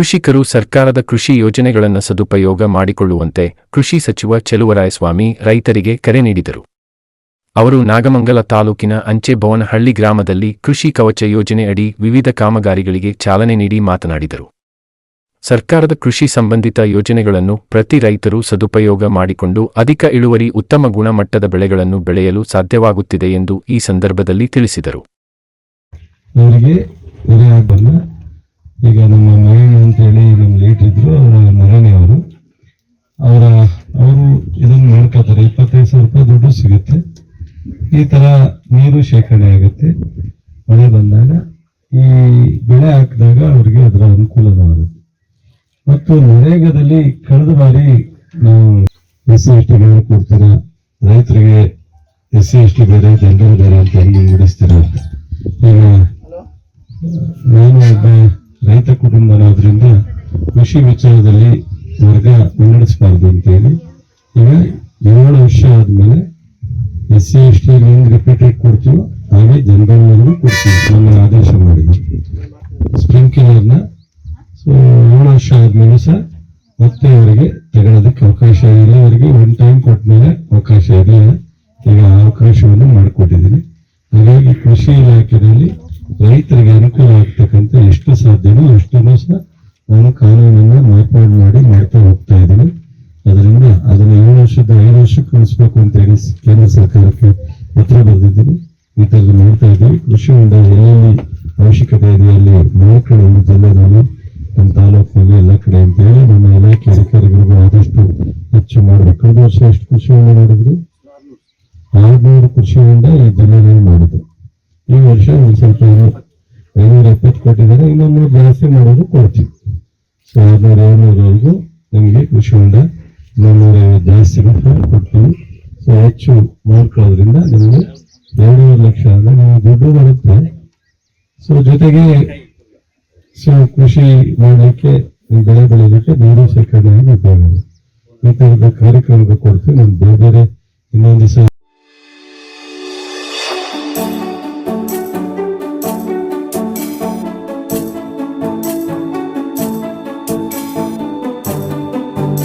ಕೃಷಿಕರು ಸರ್ಕಾರದ ಕೃಷಿ ಯೋಜನೆಗಳನ್ನು ಸದುಪಯೋಗ ಮಾಡಿಕೊಳ್ಳುವಂತೆ ಕೃಷಿ ಸಚಿವ ಚೆಲುವರಾಯಸ್ವಾಮಿ ರೈತರಿಗೆ ಕರೆ ನೀಡಿದರು. ಅವರು ನಾಗಮಂಗಲ ತಾಲೂಕಿನ ಅಂಚೆಬವನಹಳ್ಳಿ ಗ್ರಾಮದಲ್ಲಿ ಕೃಷಿ ಕವಚ ಯೋಜನೆ ಅಡಿ ವಿವಿಧ ಕಾಮಗಾರಿಗಳಿಗೆ ಚಾಲನೆ ನೀಡಿ ಮಾತನಾಡಿದರು. ಸರ್ಕಾರದ ಕೃಷಿ ಸಂಬಂಧಿತ ಯೋಜನೆಗಳನ್ನು ಪ್ರತಿ ರೈತರು ಸದುಪಯೋಗ ಮಾಡಿಕೊಂಡು ಅಧಿಕ ಇಳುವರಿ ಉತ್ತಮ ಗುಣಮಟ್ಟದ ಬೆಳೆಗಳನ್ನು ಬೆಳೆಯಲು ಸಾಧ್ಯವಾಗುತ್ತಿದೆ ಎಂದು ಈ ಸಂದರ್ಭದಲ್ಲಿ ತಿಳಿಸಿದರು. ಈಗ ನಮ್ಮ ಮರಣ ಅಂತೇಳಿ ನಮ್ಮ ಲೀಡ್ ಇದ್ರು ಅವರ ಮರಣಿ ಅವರು. ಅವರ, ಅವರು ಇದನ್ನು ಮಾಡ್ಕೋತಾರೆ ಇಪ್ಪತ್ತೈದು ಸಾವಿರ ರೂಪಾಯಿ ದುಡ್ಡು ಸಿಗುತ್ತೆ. ಈ ತರ ನೀರು ಶೇಖರಣೆ ಆಗುತ್ತೆ. ಮಳೆ ಬಂದಾಗ ಈ ಬೆಳೆ ಹಾಕಿದಾಗ ಅವ್ರಿಗೆ ಅದರ ಅನುಕೂಲವಾಗುತ್ತೆ. ಮತ್ತು ನರೇಗಾದಲ್ಲಿ ಕಳೆದ ಬಾರಿ ನಾವು ಎಸ್ ಸಿ ಎಸ್ ಟಿ ಬೇರೆ ಕೊಡ್ತೀರಾ? ರೈತರಿಗೆ ಎಸ್ ಸಿ ಎಸ್ ಟಿ ಬೇರೆ, ಜನರು ಬೇರೆ ಅಂತ ಹೆಂಗೆ ಮುಗಿಸ್ತೀರಾ ನಾನು ಒಬ್ಬ ರೈತ ಕುಟುಂಬ ಅನ್ನೋದ್ರಿಂದ ಕೃಷಿ ವಿಚಾರದಲ್ಲಿ ವರ್ಗ ಮುನ್ನಡೆಸಬಾರ್ದು ಅಂತೇಳಿ. ಈಗ ಏಳು ವರ್ಷ ಆದಮೇಲೆ ಎಸ್ ಸಿ ಎಸ್ ಟಿ ಹೆಂಗ್ ರಿಪೀಟೆಡ್ ಕೊಡ್ತೀವೋ, ಹಾಗೆ ಜನರಲ್ನಲ್ಲೂ ಕೊಡ್ತೀವಿ. ನನ್ನ ಆದೇಶ ಮಾಡಿದ್ರು. ಸ್ಪ್ರಿಂಕ್ಲರ್ನ ಸೊ ಏಳು ವರ್ಷ ಆದಮೇಲೆ ಸಹ ಮತ್ತೆ ಅವರಿಗೆ ತಗೊಳ್ಳೋದಕ್ಕೆ ಅವಕಾಶ ಇಲ್ಲಿವರೆಗೆ ಒನ್ ಟೈಮ್ ಕೊಟ್ಟ ಮೇಲೆ ಅವಕಾಶ ಇರಲಿಲ್ಲ ಈಗ ಅವಕಾಶವನ್ನು ಮಾಡಿಕೊಟ್ಟಿದ್ದೀನಿ. ಹಾಗಾಗಿ ಕೃಷಿ ಇಲಾಖೆಯಲ್ಲಿ ರೈತರಿಗೆ ಅನುಕೂಲ ಆಗ್ತಕ್ಕಂಥ ಎಷ್ಟು ಸಾಧ್ಯವೋ ಅಷ್ಟನ್ನು ಸಹ ನಾನು ಕಾನೂನನ್ನ ಮಾರ್ಪಾಡು ಮಾಡಿ ಮಾಡ್ತಾ ಹೋಗ್ತಾ ಇದ್ದೀನಿ. ಅದರಿಂದ ಅದನ್ನ ಏಳು ವರ್ಷದ, ಐದು ವರ್ಷಕ್ಕೆ ಉಳಿಸ್ಬೇಕು ಅಂತ ಹೇಳಿ ಕೇಂದ್ರ ಸರ್ಕಾರಕ್ಕೆ ಪತ್ರ ಬರೆದಿದ್ದೀನಿ. ಈ ಥರದ್ದು ಮಾಡ್ತಾ ಇದ್ದೀವಿ ಕೃಷಿ ಹೊಂಡ ಎಲ್ಲೆಲ್ಲಿ ಅವಶ್ಯಕತೆ ಇದೆ ಅಲ್ಲಿ ಒಂದು ಜಿಲ್ಲೆನಲ್ಲಿ ನಮ್ಮ ತಾಲೂಕಿನಲ್ಲಿ ಎಲ್ಲ ಕಡೆ ಅಂತ ಹೇಳಿ ನಮ್ಮ ಇಲಾಖೆ ಅಧಿಕಾರಿಗಳಿಗೂ ಆದಷ್ಟು ಹೆಚ್ಚು ಮಾಡಬೇಕು. ಕಳೆದ ವರ್ಷ ಎಷ್ಟು ಕೃಷಿ ಹೊಂಡ ಮಾಡಿದ್ರಿ? ಆರ್ನೂರು ಕೃಷಿ ಹೊಂಡ ಈ ಜಿಲ್ಲೆಯಲ್ಲಿ ಮಾಡಿದ್ರು ಈ ವರ್ಷ ಒಂದು ಸ್ವಲ್ಪ ಐನೂರ ಎಪ್ಪತ್ತು ಕೊಟ್ಟಿದ್ದಾರೆ, ಇನ್ನೊಂದು ಜಾಸ್ತಿ ಮಾಡೋದು ಕೊಡ್ತೀವಿ. ಸೊ ಆರ್ನೂರ, ಏಳ್ನೂರವರೆಗೂ ನಮಗೆ ಕೃಷಿ ಹೊಂಡ ಇನ್ನೂರ ಐವತ್ತು ಜಾಸ್ತಿ ಕೂಡ ಕೊಡ್ತೀವಿ. ಸೊ ಹೆಚ್ಚು ಮಾಡ್ಕೊಳ್ಳೋದ್ರಿಂದ ನಿಮಗೆ ಎರಡೂವರೆ ಲಕ್ಷ ಅಂದರೆ ನಿಮಗೆ ದುಡ್ಡು ಬರುತ್ತೆ. ಸೊ ಜೊತೆಗೆ ಸೊ, ಕೃಷಿ ಮಾಡಲಿಕ್ಕೆ ಬೆಳೆ ಬೆಳೆಯೋದಕ್ಕೆ ನೀರು ಶೇಖರಣೆ ಆಗಿ ಉಪಯೋಗ ಆಗುತ್ತೆ. ಈ ಥರದ ಕಾರ್ಯಕ್ರಮಗಳು ಕೊಡ್ತೀವಿ ನಾನು ಬೇರೆ ಬೇರೆ ಇನ್ನೊಂದು ದಿವಸ